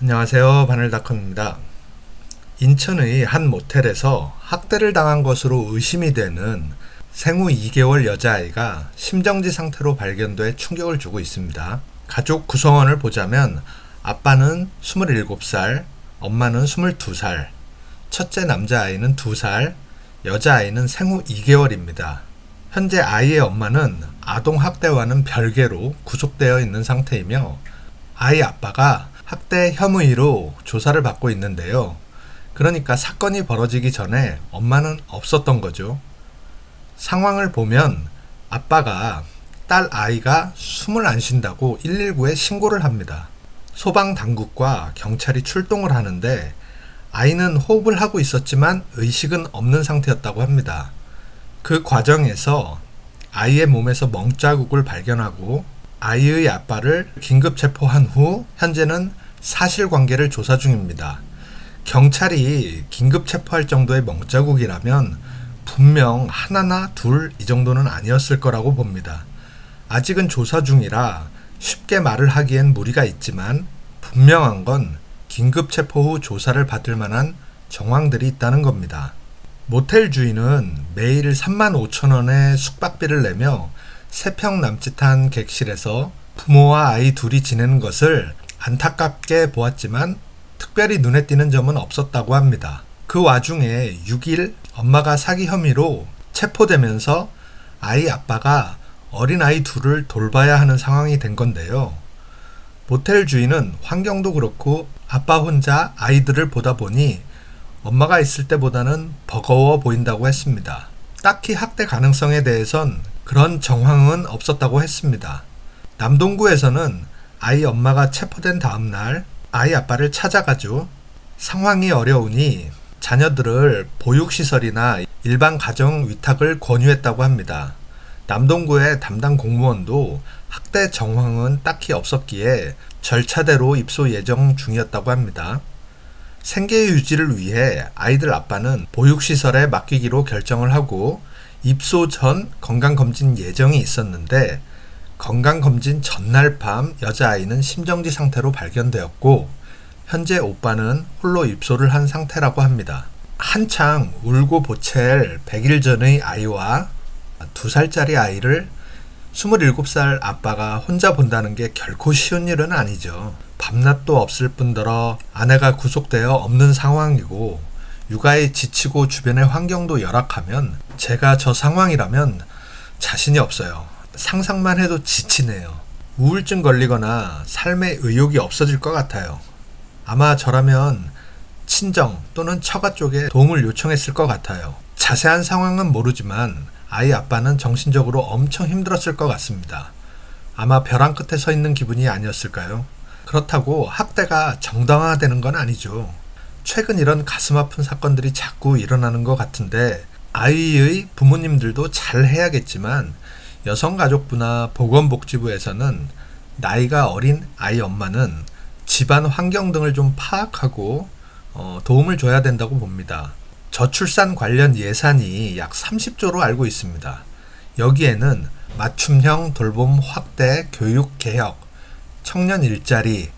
안녕하세요. 바늘닷컴입니다. 인천의 한 모텔에서 학대를 당한 것으로 의심이 되는 생후 2개월 여자아이가 심정지 상태로 발견돼 충격을 주고 있습니다. 가족 구성원을 보자면 아빠는 27살, 엄마는 22살, 첫째 남자아이는 2살, 여자아이는 생후 2개월입니다. 현재 아이의 엄마는 아동학대와는 별개로 구속되어 있는 상태이며 아이 아빠가 학대 혐의로 조사를 받고 있는데요. 그러니까 사건이 벌어지기 전에 엄마는 없었던 거죠. 상황을 보면 아빠가 딸 아이가 숨을 안 쉰다고 119에 신고를 합니다. 소방 당국과 경찰이 출동을 하는데 아이는 호흡을 하고 있었지만 의식은 없는 상태였다고 합니다. 그 과정에서 아이의 몸에서 멍자국을 발견하고 아이의 아빠를 긴급 체포한 후 현재는 사실관계를 조사 중입니다. 경찰이 긴급 체포할 정도의 멍자국이라면 분명 하나나 둘 이 정도는 아니었을 거라고 봅니다. 아직은 조사 중이라 쉽게 말을 하기엔 무리가 있지만 분명한 건 긴급 체포 후 조사를 받을 만한 정황들이 있다는 겁니다. 모텔 주인은 매일 3만 5천 원의 숙박비를 내며 3평 남짓한 객실에서 부모와 아이 둘이 지내는 것을 안타깝게 보았지만 특별히 눈에 띄는 점은 없었다고 합니다. 그 와중에 6일 엄마가 사기 혐의로 체포되면서 아이 아빠가 어린아이 둘을 돌봐야 하는 상황이 된 건데요. 모텔 주인은 환경도 그렇고 아빠 혼자 아이들을 보다 보니 엄마가 있을 때보다는 버거워 보인다고 했습니다. 딱히 학대 가능성에 대해선 그런 정황은 없었다고 했습니다. 남동구에서는 아이 엄마가 체포된 다음 날 아이 아빠를 찾아가죠. 상황이 어려우니 자녀들을 보육시설이나 일반 가정 위탁을 권유했다고 합니다. 남동구의 담당 공무원도 학대 정황은 딱히 없었기에 절차대로 입소 예정 중이었다고 합니다. 생계 유지를 위해 아이들 아빠는 보육시설에 맡기기로 결정을 하고 입소 전 건강검진 예정이 있었는데 건강검진 전날 밤 여자아이는 심정지 상태로 발견되었고 현재 오빠는 홀로 입소를 한 상태라고 합니다. 한창 울고 보챌 100일 전의 아이와 2살짜리 아이를 27살 아빠가 혼자 본다는 게 결코 쉬운 일은 아니죠. 밤낮도 없을 뿐더러 아내가 구속되어 없는 상황이고 육아에 지치고 주변의 환경도 열악하면 제가 저 상황이라면 자신이 없어요. 상상만 해도 지치네요. 우울증 걸리거나 삶의 의욕이 없어질 것 같아요. 아마 저라면 친정 또는 처가 쪽에 도움을 요청했을 것 같아요. 자세한 상황은 모르지만 아이 아빠는 정신적으로 엄청 힘들었을 것 같습니다. 아마 벼랑 끝에 서 있는 기분이 아니었을까요? 그렇다고 학대가 정당화되는 건 아니죠. 최근 이런 가슴 아픈 사건들이 자꾸 일어나는 것 같은데 아이의 부모님들도 잘 해야겠지만 여성가족부나 보건복지부에서는 나이가 어린 아이 엄마는 집안 환경 등을 좀 파악하고 어, 도움을 줘야 된다고 봅니다. 저출산 관련 예산이 약 30조로 알고 있습니다. 여기에는 맞춤형 돌봄 확대 교육 개혁, 청년 일자리,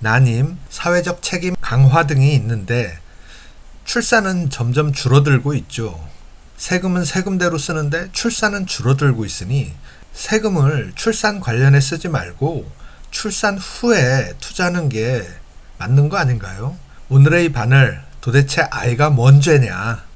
난임, 사회적 책임 강화 등이 있는데 출산은 점점 줄어들고 있죠. 세금은 세금대로 쓰는데 출산은 줄어들고 있으니 세금을 출산 관련해 쓰지 말고 출산 후에 투자하는 게 맞는 거 아닌가요? 오늘의 바늘 도대체 아이가 뭔 죄냐?